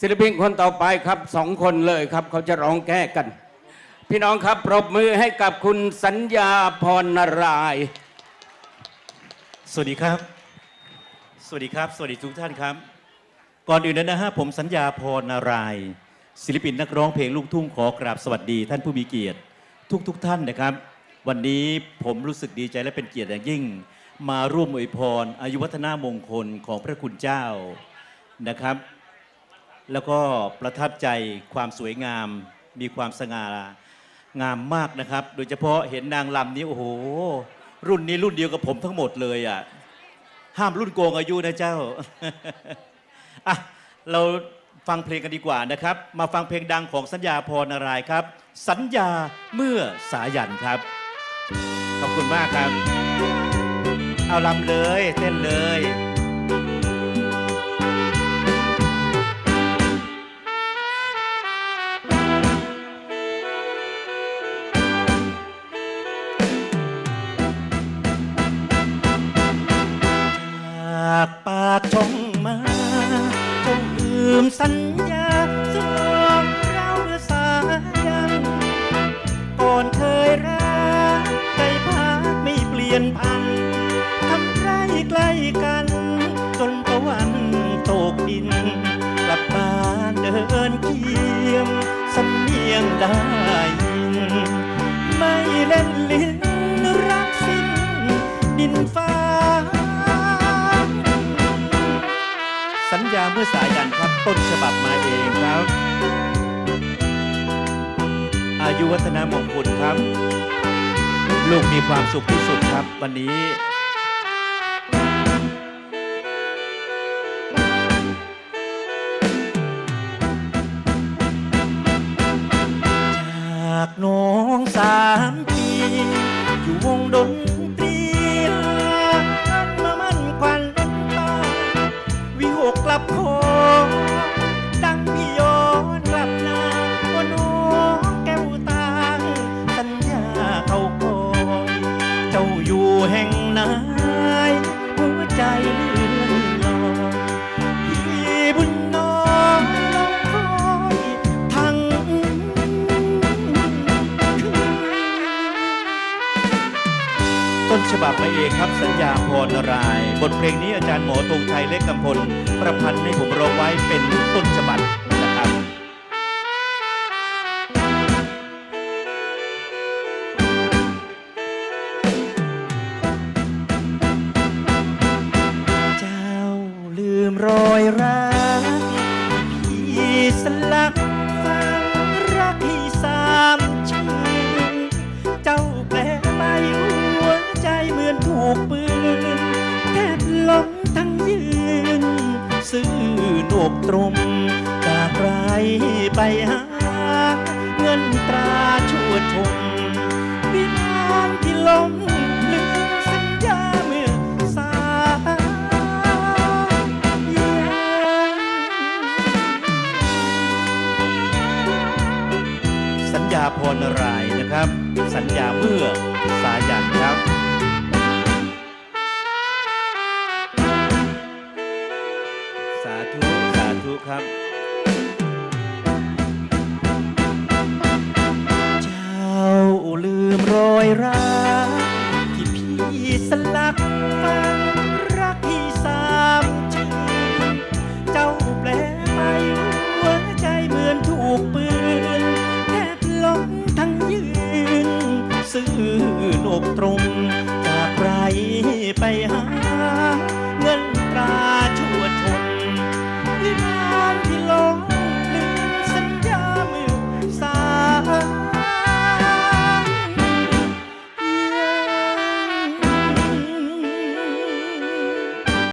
ศิลปินคนต่อไปครับสองคนเลยครับ เขาจะร้องแก้กัน พี่น้องครับปรบมือให้กับคุณสัญญาพรนารายสวัสดีครับ สวัสดีครับ สวัสดีทุกท่านครับ ก่อนอื่นนะฮะผมสัญญาพรนาราย ศิลปินนักร้องเพลงลูกทุ่งขอกราบสวัสดีท่านผู้มีเกียรติ ทุกทุกท่านนะครับ วันนี้ผมรู้สึกดีใจและเป็นเกียรติอย่างยิ่ง มาร่วมอวยพรอายุวัฒนามงคลของพระคุณเจ้านะครับ แล้วก็ประทับใจความสวยงาม มีความสง่างามมากนะครับ โดยเฉพาะเห็นนางลำนี้โอ้โห รุ่นนี้รุ่นเดียวกับผมทั้งหมดเลยอะห้ามรุ่นโกงอายุนะเจ้าอะเราฟังเพลงกันดีกว่านะครับ มาฟังเพลงดังของสัญญาพรนารายครับ สัญญาเมื่อสายันครับ ขอบคุณมากครับ เอาลำเลยเต้นเลย จากปากชงมาจงลืมสัญญาสองเราเมื่อสายันก่อนเคยรักใจพักไม่เปลี่ยนพันทำไรใกล้กัน จนตะวันตกดิน กลับบ้านเดินเคียงสำเนียงได้ สัญญาเมื่อสายันครับต้นฉบับมาเองครับ อายุวัฒนามงคลครับ ลูกมีความสุขที่สุดครับ วันนี้จากน้องสามปีอยู่วงดน โคอดังพี่ย้อนกลับนาว่าน้องแก้วตา สัญญาเขาคอย เจ้าอยู่แห่งไหนหัวใจ ต้นฉบับมาเองครับสัญญาพรนาราย บทเพลงนี้อาจารย์หมอตรงชัยเล็กกำพล ประพันธ์ให้ผมร้องไว้เป็นต้นฉบับนะครับเจ้าลืมรอยรัก กตรมจากไรไปหา เงินตราชั่วชมวิมานที่ล้มลืมสัญญาเมื่อสายันสัญญาพรนารายนะครับ สัญญาเมื่อสาย ลืมรอยรักที่พี่สลักฟัง